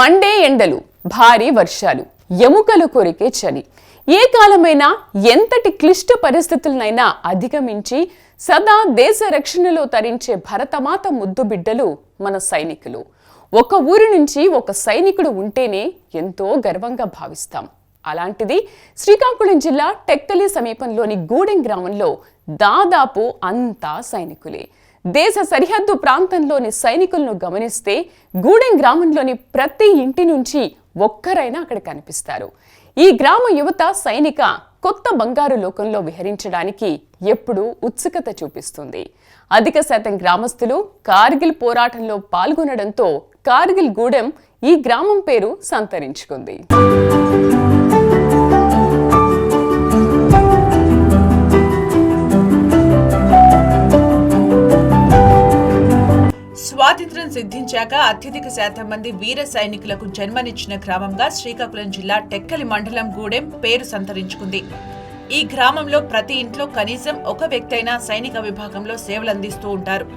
Monday ఎండలు భారీ వర్షాలు ఎముకలు కొరికే చలి. ఏ కాలమైనా ఎంతటి క్లిష్ట పరిస్థితులనైనా అధిగమించి సదా దేశ రక్షణలో తరించే భరతమాత ముద్దు బిడ్డలు మన సైనికులు. ఒక ఊరి నుంచి ఒక సైనికుడు ఉంటేనే ఎంతో గర్వంగా భావిస్తాం. అలాంటిది శ్రీకాకుళం జిల్లా టెక్కలి సమీపంలోని గూడెం గ్రామంలో దాదాపు అంతా సైనికులే. దేశ సరిహద్దు ప్రాంతంలోని సైనికులను గమనిస్తే గూడెం గ్రామంలోని ప్రతి ఇంటి నుంచి ఒక్కరైనా అక్కడ కనిపిస్తారు. ఈ గ్రామ యువత సైనిక కొత్త బంగారు లోకంలో విహరించడానికి ఎప్పుడూ ఉత్సుకత చూపిస్తుంది. అధిక శాతం గ్రామస్తులు కార్గిల్ పోరాటంలో పాల్గొనడంతో కార్గిల్ గూడెం ఈ గ్రామం పేరు సంతరించుకుంది. స్వాతంత్ర్యం సిద్ధించాక అత్యధిక శాతం మంది వీర సైనికులకు జన్మనిచ్చిన గ్రామంగా శ్రీకాకుళం జిల్లా టెక్కలి మండలం గూడెం పేరు సంతరించుకుంది. ఈ గ్రామంలో ప్రతి ఇంట్లో కనీసం ఒక వ్యక్తి అయినా సైనిక విభాగంలో సేవలందిస్తూ ఉంటారు.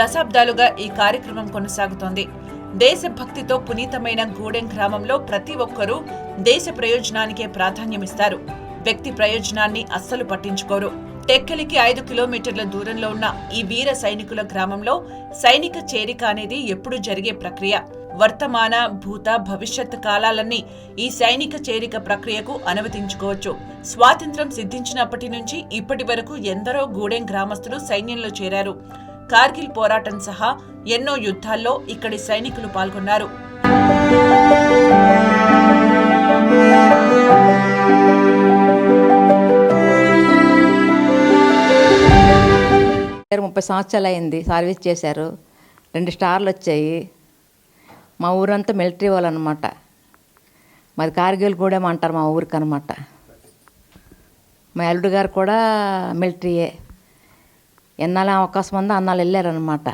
దశాబ్దాలుగా ఈ కార్యక్రమం కొనసాగుతోంది. దేశభక్తితో పునీతమైన గూడెం గ్రామంలో ప్రతి ఒక్కరూ దేశ ప్రయోజనానికే ప్రాధాన్యమిస్తారు. వ్యక్తి ప్రయోజనాన్ని అస్సలు పట్టించుకోరు. టెక్కలికి ఐదు కిలోమీటర్ల దూరంలో ఉన్న ఈ వీర సైనికుల గ్రామంలో సైనిక చేరిక అనేది ఎప్పుడు జరిగే ప్రక్రియ. వర్తమాన భూత భవిష్యత్ కాలాలన్నీ ఈ సైనిక చేరిక ప్రక్రియకు అనుమతించుకోవచ్చు. స్వాతంత్ర్యం సిద్ధించినప్పటి నుంచి ఇప్పటి వరకు ఎందరో గూడెం గ్రామస్తులు సైన్యంలో చేరారు. కార్గిల్ పోరాటం సహా ఎన్నో యుద్ధాల్లో ఇక్కడి సైనికులు పాల్గొన్నారు. ముప్పై సంవత్సరాలు అయింది సర్వీస్ చేశారు. రెండు స్టార్లు వచ్చాయి. మా ఊరంతా మిలిటరీ వాళ్ళు అనమాట మాది కార్గిల్ కూడా అంటారు మా ఊరికి అనమాట మా అల్లుడు గారు కూడా మిలిటరీయే. ఎన్నాళ్ళ అవకాశం ఉందో అన్నాళ్ళు వెళ్ళారనమాట.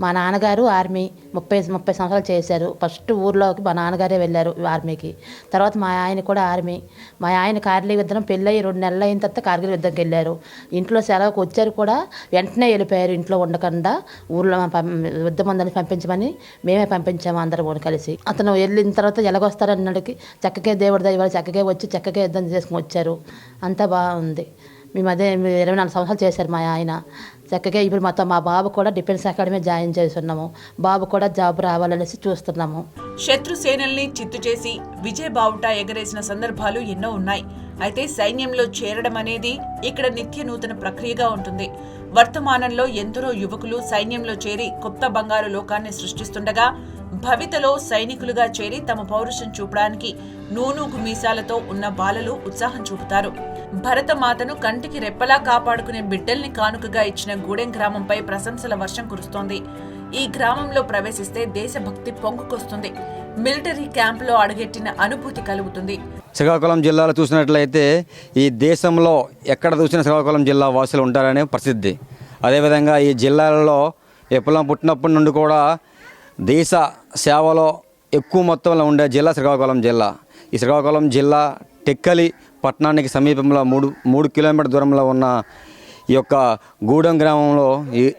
మా నాన్నగారు ఆర్మీ ముప్పై ముప్పై సంవత్సరాలు చేశారు. ఫస్ట్ ఊర్లోకి మా నాన్నగారే వెళ్ళారు ఆర్మీకి. తర్వాత మా ఆయన కూడా ఆర్మీ. మా ఆయన కార్గిల్ యుద్ధం పెళ్ళయి రెండు నెలలు అయిన తర్వాత కార్గిల్ యుద్ధంకి వెళ్ళారు. ఇంట్లో సెలవుకి వచ్చారు కూడా వెంటనే వెళ్ళిపోయారు ఇంట్లో ఉండకుండా. ఊర్లో పం- యుద్ధం ఉందని పంపించమని మేమే పంపించాము అందరం కలిసి. అతను వెళ్ళిన తర్వాత ఎలాగొస్తారన్నడికి చక్కకే దేవుడి దయ చక్కకే వచ్చి చక్కకే యుద్ధం చేసుకుని వచ్చారు. అంతా బాగుంది. మేము అదే ఇరవై నాలుగు సంవత్సరాలు చేశారు మా ఆయన. చక్కగా ఇప్పుడు మొత్తం మా బాబు కూడా డిఫెన్స్ అకాడమీ జాయిన్ చేస్తున్నాము. బాబు కూడా జాబ్ రావాలనేసి చూస్తున్నాము. శత్రు సేనల్ని చిత్తు చేసి విజయ బావుట ఎగరేసిన సందర్భాలు ఎన్నో ఉన్నాయి. అయితే సైన్యంలో చేరడం అనేది ఇక్కడ నిత్య నూతన ప్రక్రియగా ఉంటుంది. వర్తమానంలో ఎందరో యువకులు సైన్యంలో చేరి కొత్త బంగారు లోకాన్ని సృష్టిస్తుండగా భవితలో సైనికులుగా చేరి తమ పౌరుషం చూపడానికి నూనూకు మీసాలతో ఉన్న బాలలు ఉత్సాహం చూపుతారు. భరతమాతను కంటికి రెప్పలా కాపాడుకునే బిడ్డల్ని కానుకగా ఇచ్చిన గూడెం గ్రామంపై ప్రశంసల వర్షం కురుస్తోంది. ఈ గ్రామంలో ప్రవేశిస్తే దేశభక్తి పొంగుకొస్తుంది. మిలిటరీ క్యాంపులో అడుగెట్టిన అనుభూతి కలుగుతుంది. శ్రీకాకుళం జిల్లాలో చూసినట్లయితే ఈ దేశంలో ఎక్కడ చూసినా శ్రీకాకుళం జిల్లా వాసులు ఉంటారనే ప్రసిద్ధి. అదేవిధంగా ఈ జిల్లాలలో ఎప్పుడో పుట్టినప్పటి నుండి కూడా దేశ సేవలో ఎక్కువ మొత్తంలో ఉండే జిల్లా శ్రీకాకుళం జిల్లా. ఈ శ్రీకాకుళం జిల్లా టెక్కలి పట్టణానికి సమీపంలో మూడు మూడు కిలోమీటర్ దూరంలో ఉన్న ఈ యొక్క గూడెం గ్రామంలో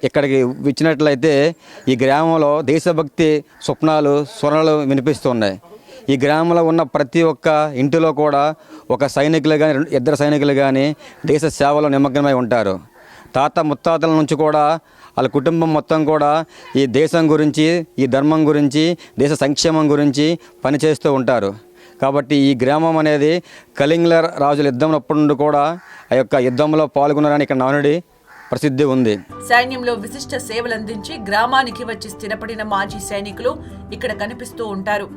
ఇక్కడికి వచ్చినట్లయితే ఈ గ్రామంలో దేశభక్తి స్వప్నాలు స్వరాలు వినిపిస్తున్నాయి. ఈ గ్రామంలో ఉన్న ప్రతి ఒక్క ఇంటిలో కూడా ఒక సైనికులు కానీ ఇద్దరు సైనికులు కానీ దేశ సేవలో నిమగ్నమై ఉంటారు. తాత ముత్తాతల నుంచి కూడా వాళ్ళ కుటుంబం మొత్తం కూడా ఈ దేశం గురించి ఈ ధర్మం గురించి దేశ సంక్షేమం గురించి పనిచేస్తూ ఉంటారు. కాబట్టి ఈ గ్రామం అనేది కళింగల రాజుల యుద్ధంలోప్పటి నుండి కూడా ఆ యొక్క యుద్ధంలో పాల్గొన్నారని ఇక్కడ నానుడి ప్రసిద్ధి ఉంది. సైన్యంలో విశిష్ట సేవలందించి గ్రామానికి వచ్చి స్థిరపడిన మాజీ సైనికులు ఇక్కడ కనిపిస్తూ ఉంటారు.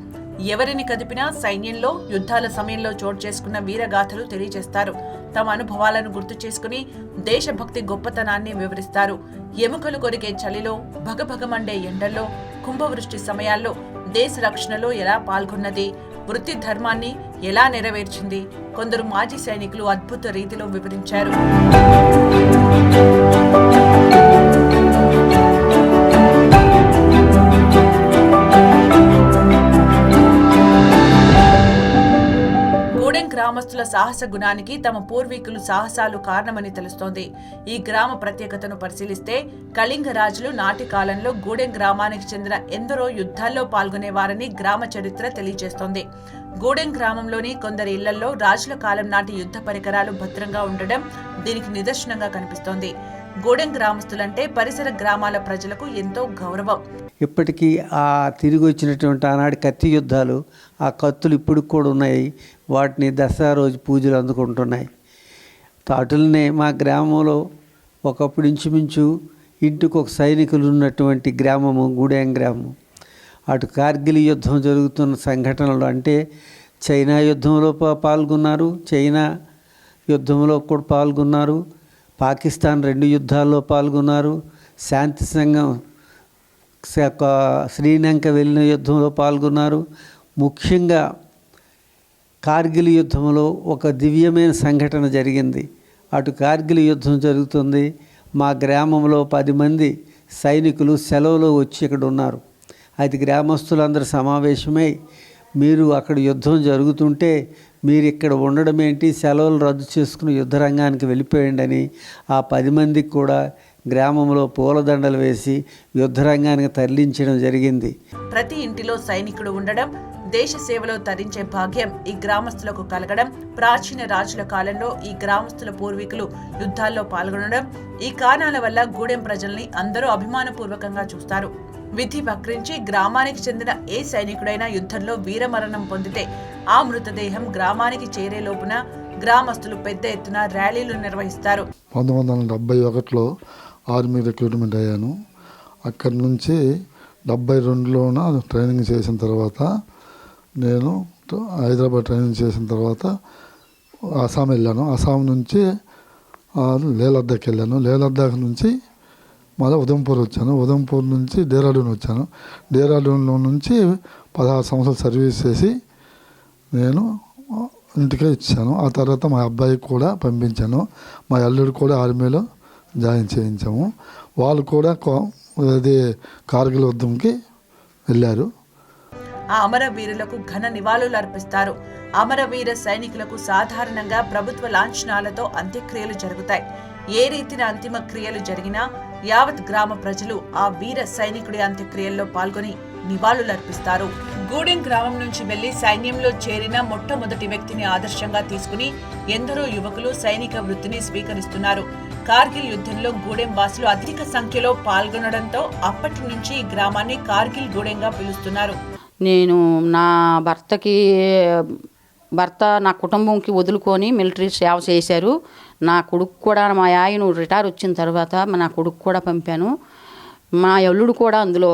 ఎవరిని కదిపినా సైన్యంలో యుద్ధాల సమయంలో చోటు చేసుకున్న వీరగాథలు తెలియజేస్తారు. తమ అనుభవాలను గుర్తు చేసుకుని దేశభక్తి గొప్పతనాన్ని వివరిస్తారు. ఎముకలు కొరికే చలిలో భగభగమండే ఎండల్లో కుంభవృష్టి సమయాల్లో దేశ రక్షణలో ఎలా పాల్గొన్నది వృత్తి ధర్మాన్ని ఎలా నెరవేర్చింది కొందరు మాజీ సైనికులు అద్భుత రీతిలో వివరించారు. గ్రామస్తుల సాహస గుణానికి తమ పూర్వీకులు సాహసాలు కారణమని తెలుస్తోంది. ఈ గ్రామ ప్రత్యేకతను పరిశీలిస్తే కళింగ రాజులు నాటి కాలంలో గూడెం గ్రామానికి చెందిన ఎందరో యుద్ధాల్లో పాల్గొనేవారని గ్రామ చరిత్ర తెలియజేస్తోంది. గూడెం గ్రామంలోని కొందరి ఇళ్ళలో రాజుల కాలం నాటి యుద్ధ పరికరాలు భద్రంగా ఉండడం దీనికి నిదర్శనంగా కనిపిస్తోంది. గూడెం గ్రామస్తులంటే పరిసర గ్రామాల ప్రజలకు ఎంతో గౌరవం. ఇప్పటికీ ఆ తిరిగి వచ్చినటువంటి ఆనాటి కత్తి యుద్ధాలు ఆ కత్తులు ఇప్పుడు కూడా ఉన్నాయి. వాటిని దసరా రోజు పూజలు అందుకుంటున్నాయి. తాటులనే మా గ్రామంలో ఒకప్పుడు ఇంచుమించు ఇంటికి ఒక సైనికులు ఉన్నటువంటి గ్రామము గూడెం గ్రామం అటు కార్గిల్ యుద్ధం జరుగుతున్న సంఘటనలు అంటే చైనా యుద్ధంలో పాల్గొన్నారు చైనా యుద్ధంలో కూడా పాల్గొన్నారు పాకిస్తాన్ రెండు యుద్ధాల్లో పాల్గొన్నారు శాంతి సంఘం శ్రీలంక వెళ్ళిన యుద్ధంలో పాల్గొన్నారు. ముఖ్యంగా కార్గిల్ యుద్ధంలో ఒక దివ్యమైన సంఘటన జరిగింది. అటు కార్గిల్ యుద్ధం జరుగుతుంది. మా గ్రామంలో పది మంది సైనికులు సెలవులో వచ్చి ఇక్కడ ఉన్నారు. అది గ్రామస్తులందరూ సమావేశమై మీరు అక్కడ యుద్ధం జరుగుతుంటే మీరు ఇక్కడ ఉండడం ఏంటి సెలవులు రద్దు చేసుకుని యుద్ధ రంగానికి వెళ్ళిపోయండి అని ఆ పది మందికి కూడా గ్రామంలో పూలదండలు వేసి యుద్ధ రంగానికి తరలించడం జరిగింది. ప్రతి ఇంటిలో సైనికుడు ఉండడం దేశ సేవలో తరించే భాగ్యం ఈ గ్రామస్తులకు కలగడం ప్రాచీన రాజుల కాలంలో ఈ గ్రామస్తుల పూర్వీకులు యుద్ధాల్లో పాల్గొనడం ఈ కారణాల వల్ల గూడెం ప్రజల్ని అందరూ అభిమానపూర్వకంగా చూస్తారు. విధి వక్రించి గ్రామానికి చెందిన ఏ సైనికుడైనా యుద్ధంలో వీరమరణం పొందితే ఆ మృతదేహం గ్రామానికి చేరే లోపున గ్రామస్తులు పెద్ద ఎత్తున ర్యాలీలు నిర్వహిస్తారు. పంతొమ్మిది వందల డెబ్బై ఒకటిలో ఆర్మీ రిక్రూట్మెంట్ అయ్యాను. అక్కడి నుంచి డెబ్బై రెండులోన ట్రైనింగ్ చేసిన తర్వాత నేను హైదరాబాద్ ట్రైనింగ్ చేసిన తర్వాత అస్సాం వెళ్ళాను. అస్సాం నుంచి ఆ, వెళ్ళాను. లే నుంచి మళ్ళీ ఉదంపూర్ వచ్చాను. ఉదంపూర్ నుంచి డేరాడూన్ వచ్చాను. డేరాడూన్లో నుంచి పదహారు సంవత్సరాలు సర్వీస్ చేసి నేను ఇంటికే ఇచ్చాను. ఆ తర్వాత మా అబ్బాయికి కూడా పంపించాను. మా అల్లుడు కూడా ఆర్మీలో జాయిన్ చేయించాము. వాళ్ళు కూడా అదే కార్గిల్ యుద్ధంకి వెళ్ళారు. ఆ అమరవీరులకు ఘన నివాళులు అర్పిస్తారు. అమరవీర సైనికులకు సాధారణంగా ప్రభుత్వ లాంఛనాలతో అంత్యక్రియలు జరుగుతాయి. ఏ రీతిన అంతిమ క్రియలు జరిగినా యావత్ గ్రామ ప్రజలు ఆ వీర సైనికుడి అంత్యక్రియల్లో పాల్గొని నివాళులర్పిస్తారు. గూడెం గ్రామం నుంచి వెళ్ళి సైన్యంలో చేరిన మొట్టమొదటి వ్యక్తిని ఆదర్శంగా తీసుకుని ఎందరో యువకులు సైనిక వృత్తిని స్వీకరిస్తున్నారు. కార్గిల్ యుద్ధంలో గూడెం వాసులు అధిక సంఖ్యలో పాల్గొనడంతో అప్పటి నుంచి ఈ గ్రామాన్ని కార్గిల్ గూడెంగా పిలుస్తున్నారు. నేను నా భర్తకి భర్త నా కుటుంబంకి వదులుకొని మిలిటరీ సేవ చేశారు. నా కొడుకు కూడా మా ఆయన రిటైర్ వచ్చిన తర్వాత నా కొడుకు కూడా పంపాను. మా అల్లుడు కూడా అందులో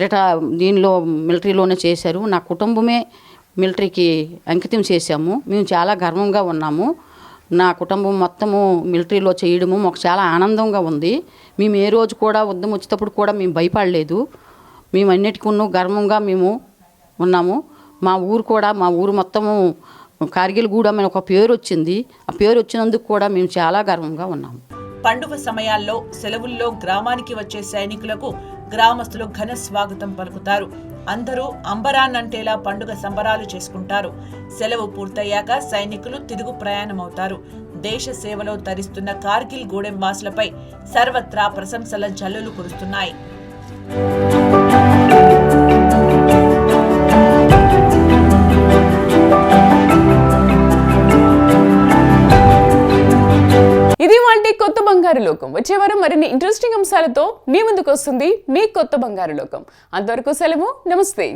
రిటా దీనిలో మిలిటరీలోనే చేశారు. నా కుటుంబమే మిలిటరీకి అంకితం చేశాము. మేము చాలా గర్వంగా ఉన్నాము. నా కుటుంబం మొత్తము మిలిటరీలో చేయడము మాకు చాలా ఆనందంగా ఉంది. మేము ఏ రోజు కూడా ఉద్దం వచ్చేటప్పుడు కూడా మేము భయపడలేదు. మేము అన్నిటికీ గర్వంగా మేము ఉన్నాము. మా ఊరు కూడా మా ఊరు మొత్తము కార్గిల్ గూడ మేము ఒక పేరు వచ్చింది. ఆ పేరు వచ్చినందుకు కూడా మేము చాలా గర్వంగా ఉన్నాము. పండుగ సమయాల్లో సెలవుల్లో గ్రామానికి వచ్చే సైనికులకు గ్రామస్తులు ఘన స్వాగతం పలుకుతారు. అందరూ అంబరాన్నంటేలా పండుగ సంబరాలు చేసుకుంటారు. సెలవు పూర్తయ్యాక సైనికులు తిరుగు ప్రయాణమవుతారు. దేశ సేవలో తరిస్తున్న కార్గిల్ గూడెం వాసులపై సర్వత్రా ప్రశంసల జల్లులు కురుస్తున్నాయి. బంగారు లోకం. వచ్చే వారం మరిన్ని ఇంట్రెస్టింగ్ అంశాలతో మీ ముందుకు వస్తుంది మీ కొత్త బంగారు లోకం. అంతవరకు సెలవు. నమస్తే.